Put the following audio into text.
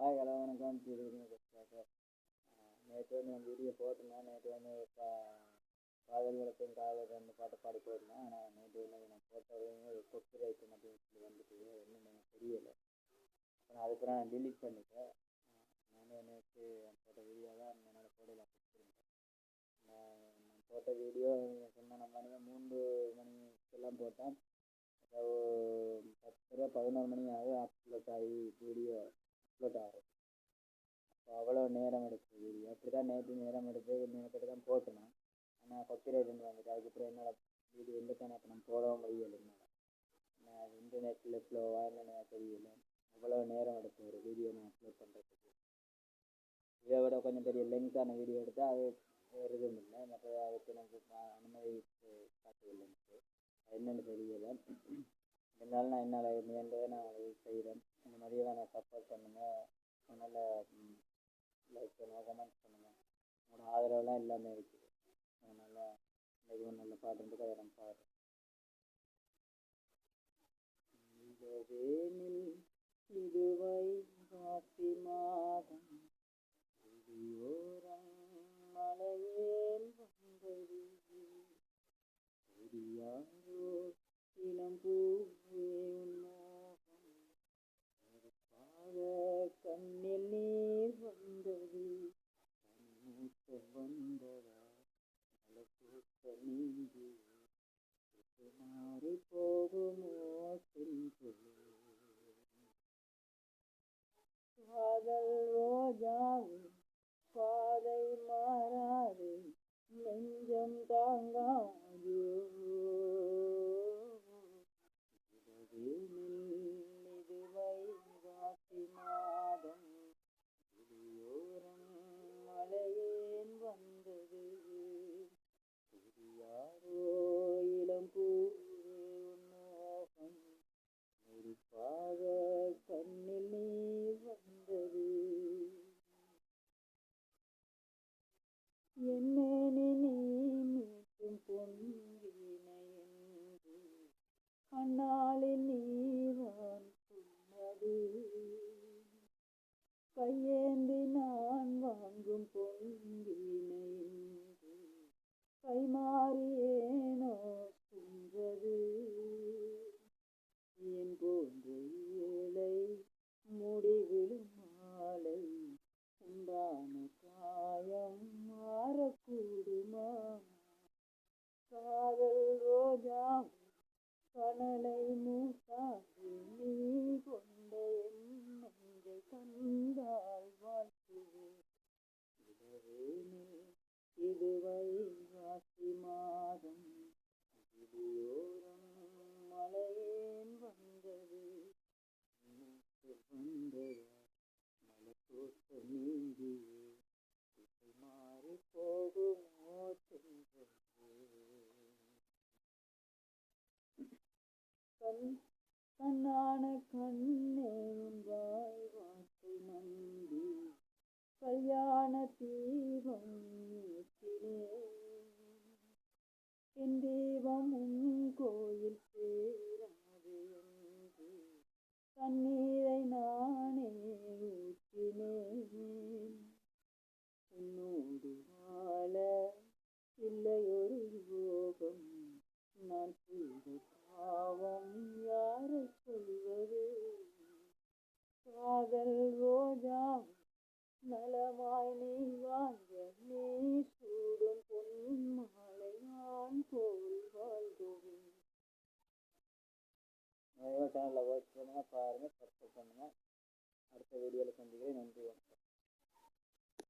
Hi hello வணக்கம். திருப்பதிக்காக நேற்று வந்து நான் வீடியோ போட்டிருந்தேன். நேற்று வந்து கா காதல் விளக்கம் காதல் ரெண்டு பாட்டு பாடி போயிருந்தேன். ஆனால் நேற்று வந்து நான் போட்டது கொக்கு ரைட்டு அப்படின்னு சொல்லி வந்துட்டு ஒன்றும் எனக்கு தெரியலை. அப்புறம் அதுக்கப்புறம் நான் டிலீட் பண்ணிட்டேன். நான் நேற்று போட்ட வீடியோ தான் என்னோடய போடல. நான் நான் போட்ட வீடியோ சொன்ன மணி மூன்று மணிக்கெல்லாம் போட்டேன். பத்தரை பதினோரு மணி ஆகும் அப்லோட் ஆகி வீடியோ அப்லோட் ஆகும் அப்போ அவ்வளோ நேரம் எடுக்கும் வீடியோ அப்படி தான் நேற்று நேரம் எடுத்து மெனக்கெட்டு தான் போட்டேன் ஆனால் காப்பிரைட்னு வந்துட்டு. அதுக்கப்புறம் என்னால் வீடியோ எந்த கணக்கு நான் போடவும் முடியலை நான் இன்டர்நெட்டில் ஸ்லோவா என்னென்ன தெரியல. அவ்வளோ நேரம் எடுக்கும் ஒரு வீடியோ நான் அப்லோட் பண்ணுறதுக்கு இதை விட கொஞ்சம் பெரிய லென்த்தான வீடியோ எடுத்தால் அது வேறு எதுவும் இல்லை. மற்ற அதுக்கு எனக்கு அனுமதி காட்டவில்லை எனக்கு. என்னென்னு தெரியலை. இருந்தாலும் நான் என்னால் முயன்றதை நான் செய்கிறேன் இந்த மாதிரியே நான் சப்போர்ட் பண்ணுங்கள் நல்ல லைக் பண்ணுங்கள் கமெண்ட் பண்ணுங்கள் உங்களோட ஆதரவுலாம் எல்லாமே இருக்குது. அதனால் இதுவும் நல்ல பாடுறதுக்கு அதை நான் பாடுறேன் வேனில் இதுவை காசி மாதம் மலையே கண்ணூட்ட நீங்கி மாறி போகுமோ காதல் பாதை மாறாது நெஞ்சம் தாங்காது அந்நாளில் நீதான் சொன்னது கையேந்தி நான் வா கனலை மூசாது நீ கொண்ட என் கண்டால் வாழ்த்துவேன். இளவேனில் இதுவை வாசி மாதம் விழியோரம் மலையேன் வந்தது. வந்ததா மலத்தோட்ட நீங்கிய திசை மாறி போகுமோ சென்றே கண் கண்ணான கண்ணே உன் வாய் வார்த்தை நம்பி கல்யாண தீபம் ஏற்றினேன் என் தெய்வம் உன் கோயில் சேராது என்று. தண்ணீரை நானே ஊற்றினேன். உன்னோடு வாழ இல்லை ஒரு யோகம் நான் செய்த நலமாய் நீ வாழ்க நீ சூடும் பொன் மாலை நான் கோவில் வாழ்கோவில் சேனலில் வாட்ச் பண்ணுங்கள் பாருங்கள் சப்ஸ்கிரைப் பண்ணுங்கள் அடுத்த வீடியோவில் சந்திக்கிறேன். நன்றி வணக்கம்.